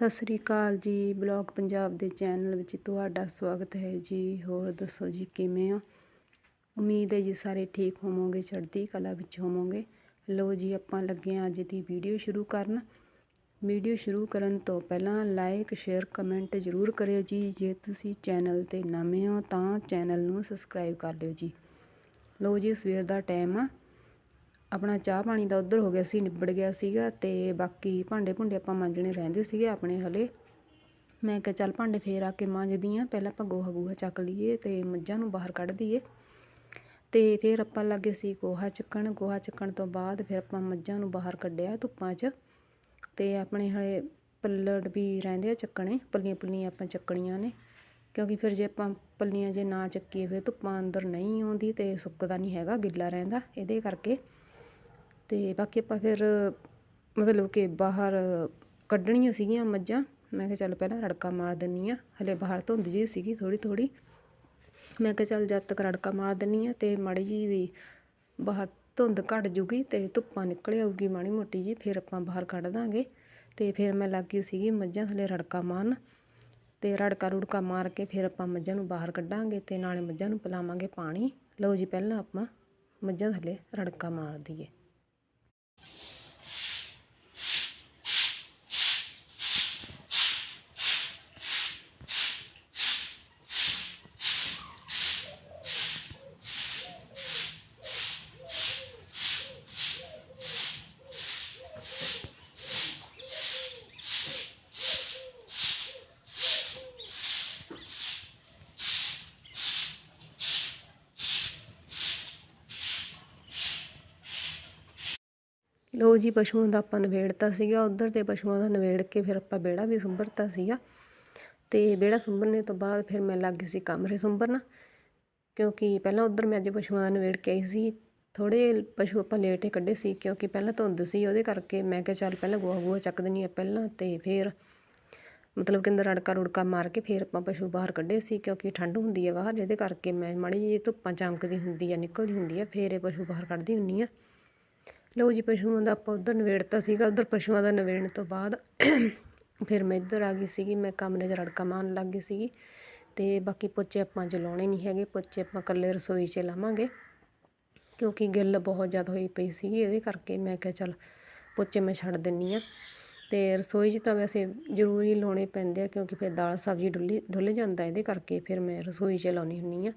ਸਤਿ ਸ੍ਰੀ ਅਕਾਲ ਜੀ, ਬਲੌਗ ਪੰਜਾਬ ਦੇ ਚੈਨਲ ਵਿੱਚ ਤੁਹਾਡਾ ਸਵਾਗਤ ਹੈ ਜੀ। ਹੋਰ ਦੱਸੋ ਜੀ, ਕਿਵੇਂ ਆ? ਉਮੀਦ ਹੈ ਜੀ ਸਾਰੇ ਠੀਕ ਹੋਵੋਗੇ, ਚੜ੍ਹਦੀ ਕਲਾ ਵਿੱਚ ਹੋਵੋਗੇ। ਲੋ ਜੀ, ਆਪਾਂ ਲੱਗੇ ਹਾਂ ਅੱਜ ਦੀ ਵੀਡੀਓ ਸ਼ੁਰੂ ਕਰਨ। ਵੀਡੀਓ ਸ਼ੁਰੂ ਕਰਨ ਤੋਂ ਪਹਿਲਾਂ ਲਾਈਕ ਸ਼ੇਅਰ ਕਮੈਂਟ ਜ਼ਰੂਰ ਕਰਿਓ ਜੀ। ਜੇ ਤੁਸੀਂ ਚੈਨਲ ਤੇ ਨਵੇਂ ਹੋ ਤਾਂ ਚੈਨਲ ਨੂੰ ਸਬਸਕ੍ਰਾਈਬ ਕਰ ਲਿਓ ਜੀ। ਲੋ ਜੀ, ਸਵੇਰ ਦਾ ਟਾਈਮ ਆ। ਆਪਣਾ ਚਾਹ ਪਾਣੀ ਦਾ ਉਧਰ ਹੋ ਗਿਆ ਸੀ, ਨਿਬੜ ਗਿਆ ਸੀਗਾ ਤੇ ਬਾਕੀ ਭਾਂਡੇ ਭੁੰਡੇ ਆਪਾਂ ਮਾਂਜਣੇ ਰਹਿੰਦੇ ਸੀਗੇ ਆਪਣੇ ਹਲੇ। ਮੈਂ ਕਿਹਾ ਚੱਲ ਭਾਂਡੇ ਫੇਰ ਆ ਕੇ ਮਾਂਜਦੀ ਆ ਪਹਿਲਾਂ ਆਪਾਂ ਗੋਹਾ ਗੂਹਾ ਚੱਕ ਲਈਏ ਤੇ ਮੱਝਾਂ ਨੂੰ ਬਾਹਰ ਕੱਢ ਦਈਏ। ਤੇ ਫਿਰ ਆਪਾਂ ਲੱਗੇ ਸੀ ਗੋਹਾ ਚੱਕਣ ਗੋਹਾ ਚੱਕਣ ਤੋਂ ਬਾਅਦ ਫਿਰ ਆਪਾਂ ਮੱਝਾਂ ਨੂੰ ਬਾਹਰ ਕੱਢਿਆ ਧੁੱਪਾਂ 'ਚ। ਤੇ ਆਪਣੇ ਹਲੇ ਪੱਲੜ ਵੀ ਰਹਿੰਦੇ ਆ ਚੱਕਣੇ ਪੱਲੀਆਂ ਪੁੱਲੀਆਂ ਆਪਾਂ ਚੱਕਣੀਆਂ ਨੇ। ਕਿਉਂਕਿ ਫਿਰ ਜੇ ਆਪਾਂ ਪੱਲੀਆਂ ਜੇ ਨਾ ਚੱਕੀਏ, ਫਿਰ ਧੁੱਪਾਂ ਅੰਦਰ ਨਹੀਂ ਆਉਂਦੀ ਤੇ ਸੁੱਕਦਾ ਨਹੀਂ ਹੈਗਾ, ਗਿੱਲਾ ਰਹਿੰਦਾ, ਇਹਦੇ ਕਰਕੇ। ਅਤੇ ਬਾਕੀ ਆਪਾਂ ਫਿਰ, ਮਤਲਬ ਕਿ ਬਾਹਰ ਕੱਢਣੀਆਂ ਸੀਗੀਆਂ ਮੱਝਾਂ। ਮੈਂ ਕਿਹਾ ਚੱਲ ਪਹਿਲਾਂ ਰੜਕਾ ਮਾਰ ਦਿੰਨੀ ਆ। ਹਲੇ ਬਾਹਰ ਧੁੰਦ ਜੀ ਸੀਗੀ ਥੋੜ੍ਹੀ ਥੋੜ੍ਹੀ। ਮੈਂ ਕਿਹਾ ਚੱਲ ਜਦ ਤੱਕ ਰੜਕਾ ਮਾਰ ਦਿੰਨੀ ਆ ਤੇ ਮਾੜੀ ਜੀ ਵੀ ਬਾਹਰ ਧੁੰਦ ਘਟ ਜੂਗੀ ਤੇ ਧੁੱਪਾਂ ਨਿਕਲ ਆਊਗੀ ਮਾੜੀ ਮੋਟੀ ਜੀ ਫਿਰ ਆਪਾਂ ਬਾਹਰ ਕੱਢ ਦਾਂਗੇ। ਤੇ ਫਿਰ ਮੈਂ ਲੱਗੀ ਸੀਗੀ ਮੱਝਾਂ ਥੱਲੇ ਰੜਕਾ ਮਾਰਨ। ਤੇ ਰੜਕਾ ਰੁੜਕਾ ਮਾਰ ਕੇ ਫਿਰ ਆਪਾਂ ਮੱਝਾਂ ਨੂੰ ਬਾਹਰ ਕੱਢਾਂਗੇ ਤੇ ਨਾਲੇ ਮੱਝਾਂ ਨੂੰ ਪਿਲਾਵਾਂਗੇ ਪਾਣੀ। ਲਓ ਜੀ, ਪਹਿਲਾਂ ਆਪਾਂ ਮੱਝਾਂ ਥੱਲੇ ਰੜਕਾ ਮਾਰ ਦਈਏ। ਲੋ ਜੀ ਪਸ਼ੂਆਂ ਦਾ ਆਪਾਂ ਨਵੇੜਤਾ ਸੀਗਾ, ਉਧਰ ਤੇ ਪਸ਼ੂਆਂ ਦਾ ਨਵੇੜ ਕੇ ਫਿਰ ਆਪਾਂ ਵਿਹੜਾ ਵੀ ਸੁੰਬਰਤਾ ਸੀਗਾ। ਤੇ ਵਿਹੜਾ ਸੁੰਬਰਨੇ ਤੋਂ ਬਾਅਦ ਫਿਰ ਮੈਂ ਲੱਗ ਗਈ ਸੀ ਕਮਰੇ ਸੁੰਬਰਨ, ਕਿਉਂਕਿ ਪਹਿਲਾਂ ਉਧਰ ਮੈਂ ਅੱਜ ਪਸ਼ੂਆਂ ਦਾ ਨਵੇੜ ਕੇ ਆਈ ਸੀ। ਥੋੜੇ ਪਸ਼ੂ ਆਪਾਂ ਲੇਟ ਹੀ ਕੱਢੇ ਸੀ, ਕਿਉਂਕਿ ਪਹਿਲਾਂ ਧੁੰਦ ਸੀ, ਉਹਦੇ ਕਰਕੇ ਮੈਂ ਕਿਹਾ ਚੱਲ ਪਹਿਲਾਂ ਗੋਹਾ ਗੋਹਾ ਚੱਕ ਦਿੰਨੀ ਆ ਪਹਿਲਾਂ ਤੇ ਫਿਰ ਮਤਲਬ ਕਿ ਅੰਦਰ ਰੜਕਾ ਰੁੜਕਾ ਮਾਰ ਕੇ ਫਿਰ ਆਪਾਂ ਪਸ਼ੂ ਬਾਹਰ ਕੱਢੇ ਸੀ, ਕਿਉਂਕਿ ਠੰਡ ਹੁੰਦੀ ਹੈ ਬਾਹਰ, ਜਿਹਦੇ ਕਰਕੇ ਮੈਂ ਮਾੜੀ ਜਿਹੀ ਧੁੱਪਾਂ ਚਮਕਦੀ ਹੁੰਦੀ ਆ, ਨਿਕਲਦੀ ਹੁੰਦੀ ਆ, ਫਿਰ ਇਹ ਪਸ਼ੂ ਬਾਹਰ ਕੱਢਦੀ ਹੁੰਨੀ ਆ ਲਓ ਜੀ ਪਸ਼ੂਆਂ ਦਾ ਆਪਾਂ ਉਧਰ ਨਵੇੜਤਾ ਸੀਗਾ, ਉਧਰ ਪਸ਼ੂਆਂ ਦਾ ਨਵੇੜਨ ਤੋਂ ਬਾਅਦ ਫਿਰ ਮੈਂ ਇੱਧਰ ਆ ਗਈ ਸੀਗੀ, ਮੈਂ ਕਮਰੇ 'ਚ ਰੜਕਾ ਮਾਰਨ ਲੱਗ ਗਈ ਸੀਗੀ ਤੇ ਬਾਕੀ ਪੋਚੇ ਆਪਾਂ ਜਲਾਉਣੇ ਨਹੀਂ ਹੈਗੇ, ਪੋਚੇ ਆਪਾਂ ਇਕੱਲੇ ਰਸੋਈ 'ਚ ਲਾਵਾਂਗੇ ਕਿਉਂਕਿ ਗਿੱਲ ਬਹੁਤ ਜ਼ਿਆਦਾ ਹੋਈ ਪਈ ਸੀਗੀ ਇਹਦੇ ਕਰਕੇ ਮੈਂ ਕਿਹਾ ਚੱਲ ਪੋਚੇ ਮੈਂ ਛੱਡ ਦਿੰਨੀ ਆ ਤੇ ਰਸੋਈ 'ਚ ਤਾਂ ਵੈਸੇ ਜ਼ਰੂਰੀ ਲਾਉਣੇ ਪੈਂਦੇ ਆ ਕਿਉਂਕਿ ਫਿਰ ਦਾਲ ਸਬਜ਼ੀ ਡੁੱਲੀ ਡੁੱਲ ਜਾਂਦਾ ਇਹਦੇ ਕਰਕੇ ਫਿਰ ਮੈਂ ਰਸੋਈ 'ਚ ਲਾਉਣੀ ਹੁੰਨੀ ਆ।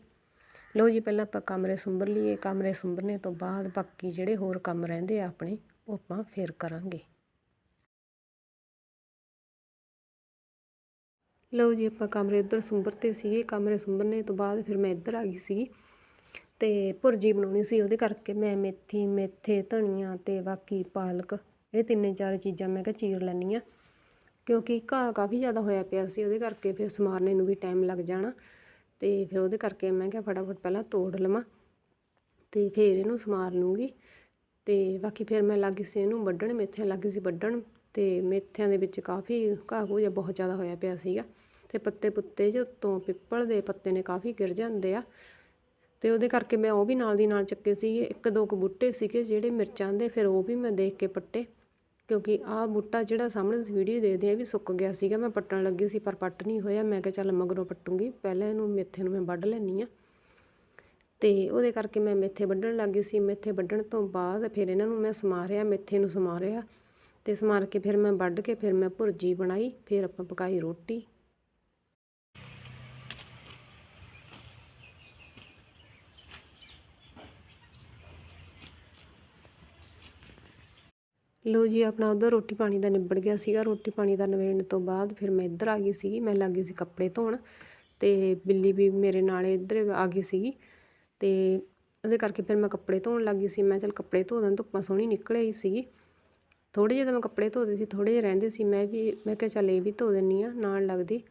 ਲਓ ਜੀ, ਪਹਿਲਾਂ ਆਪਾਂ ਕਮਰੇ ਸੁੰਬਰ ਲਈਏ। ਕਮਰੇ ਸੁੰਬਰਨੇ ਤੋਂ ਬਾਅਦ ਬਾਕੀ ਜਿਹੜੇ ਹੋਰ ਕੰਮ ਰਹਿੰਦੇ ਆ ਆਪਣੇ, ਉਹ ਆਪਾਂ ਫੇਰ ਕਰਾਂਗੇ। ਲਓ ਜੀ, ਆਪਾਂ ਕਮਰੇ ਇੱਧਰ ਸੁੰਬਰਤੇ ਸੀਗੇ। ਕਮਰੇ ਸੁੰਬਰਨੇ ਤੋਂ ਬਾਅਦ ਫਿਰ ਮੈਂ ਇੱਧਰ ਆ ਗਈ ਸੀਗੀ ਤੇ ਭੁਰਜੀ ਬਣਾਉਣੀ ਸੀ ਉਹਦੇ ਕਰਕੇ ਮੈਂ ਮੇਥੀ, ਮੇਥੇ, ਧਨੀਆ ਤੇ ਬਾਕੀ ਪਾਲਕ, ਇਹ ਤਿੰਨੇ ਚਾਰ ਚੀਜ਼ਾਂ ਮੈਂ ਕਿਹਾ ਚੀਰ ਲੈਣੀ ਆ ਕਿਉਂਕਿ ਘਾਹ ਕਾਫੀ ਜ਼ਿਆਦਾ ਹੋਇਆ ਪਿਆ ਸੀ, ਉਹਦੇ ਕਰਕੇ ਫਿਰ ਸਮਾਰਨੇ ਨੂੰ ਵੀ ਟਾਈਮ ਲੱਗ ਜਾਣਾ। ਤੇ ਫਿਰ ਉਹਦੇ ਕਰਕੇ ਮੈਂ ਕਿਹਾ ਫਟਾਫਟ ਪਹਿਲਾਂ ਤੋੜ ਲਵਾਂ ਤੇ ਫਿਰ ਇਹਨੂੰ ਸਮਾਰ ਲੂੰਗੀ। ਤੇ ਬਾਕੀ ਫਿਰ ਮੈਂ ਲੱਗ ਸੀ ਇਹਨੂੰ ਵੱਢਣ, ਮੇਥਿਆਂ ਲੱਗ ਸੀ ਵੱਢਣ ਤੇ ਮੇਥਿਆਂ ਦੇ ਵਿੱਚ ਕਾਫੀ ਘਾਹ ਘੂਹ ਜਿਹਾ ਬਹੁਤ ਜ਼ਿਆਦਾ ਹੋਇਆ ਪਿਆ ਸੀਗਾ ਤੇ ਪੱਤੇ ਪੁੱਤੇ ਜਿਹੇ ਉੱਤੋਂ ਪਿੱਪਲ ਦੇ ਪੱਤੇ ਨੇ ਕਾਫੀ ਗਿਰ ਜਾਂਦੇ ਆ। ਤੇ ਉਹਦੇ ਕਰਕੇ ਮੈਂ ਉਹ ਵੀ ਨਾਲ ਦੀ ਨਾਲ ਚੱਕੇ ਸੀਗੇ, ਇੱਕ ਦੋ ਕੁ ਬੂਟੇ ਸੀਗੇ ਜਿਹੜੇ ਮਿਰਚਾਂ ਦੇ, ਫਿਰ ਉਹ ਵੀ ਮੈਂ ਦੇਖ ਕੇ ਪੱਟੇ। ਕਿਉਂਕਿ ਆਹ ਬੂਟਾ ਜਿਹੜਾ ਸਾਹਮਣੇ ਤੁਸੀਂ ਵੀਡੀਓ ਦੇਖਦੇ ਆ ਵੀ ਸੁੱਕ ਗਿਆ ਸੀਗਾ। ਮੈਂ ਪੱਟਣ ਲੱਗੀ ਸੀ, ਪਰ ਪੱਟ ਨਹੀਂ ਹੋਇਆ। ਮੈਂ ਕਿਹਾ ਚੱਲ ਮਗਰੋਂ ਪੱਟੂੰਗੀ। ਪਹਿਲਾਂ ਇਹਨੂੰ ਮੇਥੇ ਨੂੰ ਮੈਂ ਵੱਢ ਲੈਣੀ ਆ ਤੇ ਉਹਦੇ ਕਰਕੇ ਮੈਂ ਮੇਥੇ ਵੱਢਣ ਲੱਗੀ ਸੀ। ਮੇਥੇ ਵੱਢਣ ਤੋਂ ਬਾਅਦ ਫਿਰ ਇਹਨਾਂ ਨੂੰ ਮੈਂ ਸਮਾਰਿਆ, ਮੇਥੇ ਨੂੰ ਸਮਾਰਿਆ। ਤੇ ਸਮਾਰ ਕੇ ਫਿਰ ਮੈਂ ਵੱਢ ਕੇ ਫਿਰ ਮੈਂ ਭੁਰਜੀ ਬਣਾਈ। ਫਿਰ ਆਪਾਂ ਪਕਾਈ ਰੋਟੀ। ਲੋ ਜੀ, ਆਪਣਾ ਉਧਰ ਰੋਟੀ ਪਾਣੀ ਦਾ ਨਿਬੜ ਗਿਆ ਸੀਗਾ। ਰੋਟੀ ਪਾਣੀ ਦਾ ਨਵੇੜਨ ਤੋਂ ਬਾਅਦ ਫਿਰ ਮੈਂ ਇੱਧਰ ਆ ਗਈ ਸੀਗੀ ਮੈਂ ਲੱਗ ਗਈ ਸੀ ਕੱਪੜੇ ਧੋਣ ਤੇ ਬਿੱਲੀ ਵੀ ਮੇਰੇ ਨਾਲ ਇੱਧਰ ਆ ਗਈ ਸੀਗੀ ਤੇ ਉਹਦੇ ਕਰਕੇ ਫਿਰ ਮੈਂ ਕੱਪੜੇ ਧੋਣ ਲੱਗ ਗਈ ਸੀ। ਮੈਂ ਚਲ ਕੱਪੜੇ ਧੋ ਦਾਂ ਧੁੱਪਾਂ ਸੋਹਣੀ ਨਿਕਲ ਆਈ ਸੀਗੀ। ਥੋੜੇ ਜਿਹੇ ਤਾਂ ਮੈਂ ਕੱਪੜੇ ਧੋਦੇ ਸੀ ਥੋੜੇ ਜਿਹੇ ਰਹਿੰਦੇ ਸੀ। ਮੈਂ ਵੀ, ਮੈਂ ਕਿਹਾ ਚੱਲ ਇਹ ਵੀ ਧੋ ਦਿੰਨੀ ਆ ਨਾਲ ਲੱਗਦੀ।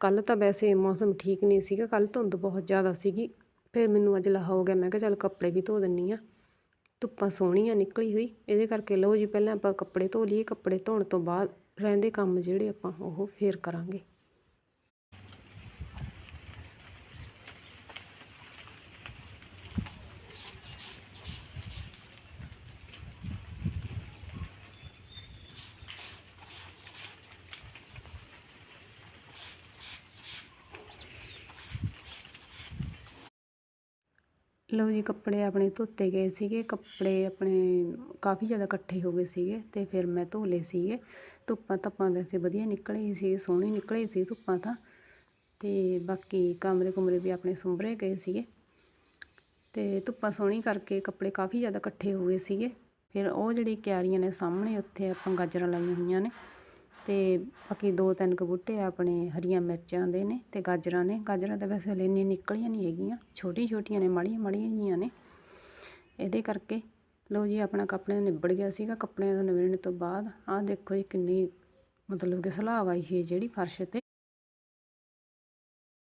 ਕੱਲ ਤਾਂ ਵੈਸੇ ਮੌਸਮ ਠੀਕ ਨਹੀਂ ਸੀਗਾ। ਕੱਲ ਧੁੰਦ ਬਹੁਤ ਜ਼ਿਆਦਾ ਸੀਗੀ। ਫਿਰ ਮੈਨੂੰ ਅੱਜ ਲਾਹਾ ਹੋ ਗਿਆ। ਮੈਂ ਕਿਹਾ ਚੱਲ ਕੱਪੜੇ ਵੀ ਧੋ ਦਿੰਨੀ ਆ ਧੁੱਪਾਂ ਸੋਹਣੀਆਂ ਨਿਕਲੀ ਹੋਈ। ਇਹਦੇ ਕਰਕੇ ਲਓ ਜੀ, ਪਹਿਲਾਂ ਆਪਾਂ ਕੱਪੜੇ ਧੋ ਲਈਏ। ਕੱਪੜੇ ਧੋਣ ਤੋਂ ਬਾਅਦ ਰਹਿੰਦੇ ਕੰਮ ਜਿਹੜੇ ਆਪਾਂ ਉਹ ਫਿਰ ਕਰਾਂਗੇ। ਲਓ ਜੀ, ਕੱਪੜੇ ਆਪਣੇ ਧੋਤੇ ਗਏ ਸੀਗੇ। ਕੱਪੜੇ ਆਪਣੇ ਕਾਫੀ ਜ਼ਿਆਦਾ ਇਕੱਠੇ ਹੋ ਗਏ ਸੀਗੇ ਤੇ ਫਿਰ ਮੈਂ ਧੋ ਲਏ ਸੀਗੇ। ਧੁੱਪਾਂ ਧੱਪਾਂ ਵੈਸੇ ਵਧੀਆ ਨਿਕਲੇ ਸੀ, ਸੋਹਣੀ ਨਿਕਲੇ ਸੀ ਧੁੱਪਾਂ ਤਾਂ। ਤੇ ਬਾਕੀ ਕਮਰੇ ਕੁਮਰੇ ਵੀ ਆਪਣੇ ਸੁੰਭਰੇ ਗਏ ਸੀਗੇ। ਤੇ ਧੁੱਪਾਂ ਸੋਹਣੀ ਕਰਕੇ ਕੱਪੜੇ ਕਾਫੀ ਜ਼ਿਆਦਾ ਇਕੱਠੇ ਹੋ ਗਏ ਸੀਗੇ। ਫਿਰ ਉਹ ਜਿਹੜੀ ਕਿਆਰੀਆਂ ਨੇ ਸਾਹਮਣੇ, ਉੱਥੇ ਆਪਾਂ ਗਾਜਰਾਂ ਲਾਈਆਂ ਹੋਈਆਂ ਨੇ। ਅਤੇ ਬਾਕੀ ਦੋ ਤਿੰਨ ਕੁ ਬੂਟੇ ਆਪਣੇ ਹਰੀਆਂ ਮਿਰਚਾਂ ਦੇ ਨੇ ਅਤੇ ਗਾਜਰਾਂ ਨੇ। ਗਾਜਰਾਂ ਤਾਂ ਵੈਸੇ ਹਲੇ ਇੰਨੀਆਂ ਨਿਕਲੀਆਂ ਨਹੀਂ ਹੈਗੀਆਂ ਛੋਟੀਆਂ ਛੋਟੀਆਂ ਨੇ ਮਾੜੀਆਂ ਮਾੜੀਆਂ ਜਿਹੀਆਂ ਨੇ। ਇਹਦੇ ਕਰਕੇ ਲਓ ਜੀ ਆਪਣਾ ਕੱਪੜਿਆਂ ਦਾ ਨਿਬੜ ਗਿਆ ਸੀਗਾ, ਕੱਪੜਿਆਂ ਦਾ ਨਿਬੜਨ ਤੋਂ ਬਾਅਦ। ਆਹ ਦੇਖੋ ਜੀ ਕਿੰਨੀ ਮਤਲਬ ਕਿ ਸਲਾਬ ਆਈ ਹੈ ਜਿਹੜੀ ਫਰਸ਼ 'ਤੇ।